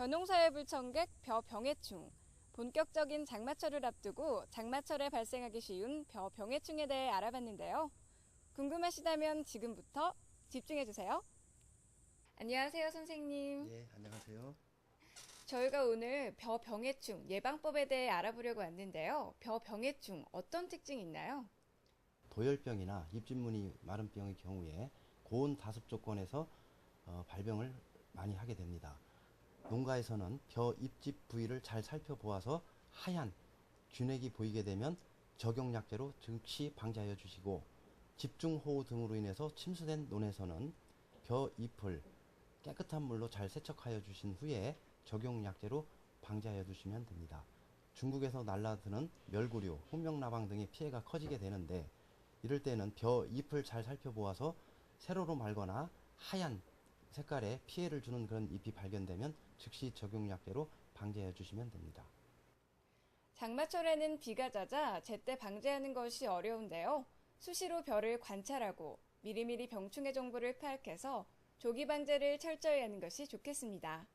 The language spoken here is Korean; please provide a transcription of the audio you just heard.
벼농사의 불청객 벼병해충. 본격적인 장마철을 앞두고 장마철에 발생하기 쉬운 벼병해충에 대해 알아봤는데요. 궁금하시다면 지금부터 집중해 주세요. 안녕하세요, 선생님. 예, 안녕하세요. 저희가 오늘 벼병해충 예방법에 대해 알아보려고 왔는데요. 벼병해충 어떤 특징이 있나요? 도열병이나 입진무늬 마른병의 경우에 고온 다습 조건에서 어, 발병을 많이 하게 됩니다. 농가에서는 벼 잎집 부위를 잘 살펴보아서 하얀 균액이 보이게 되면 적용약제로 즉시 방지하여 주시고 집중호우 등으로 인해서 침수된 논에서는 벼 잎을 깨끗한 물로 잘 세척하여 주신 후에 적용약제로 방지하여 주시면 됩니다. 중국에서 날라드는 멸구류, 훈명나방 등의 피해가 커지게 되는데 이럴 때는 벼 잎을 잘 살펴보아서 세로로 말거나 하얀 색깔의 피해를 주는 그런 잎이 발견되면 즉시 적용약제로 방지해 주시면 됩니다. 장마철에는 비가 잦아 제때 방제하는 것이 어려운데요. 수시로 벼를 관찰하고 미리미리 병충해 정보를 파악해서 조기 방제를 철저히 하는 것이 좋겠습니다.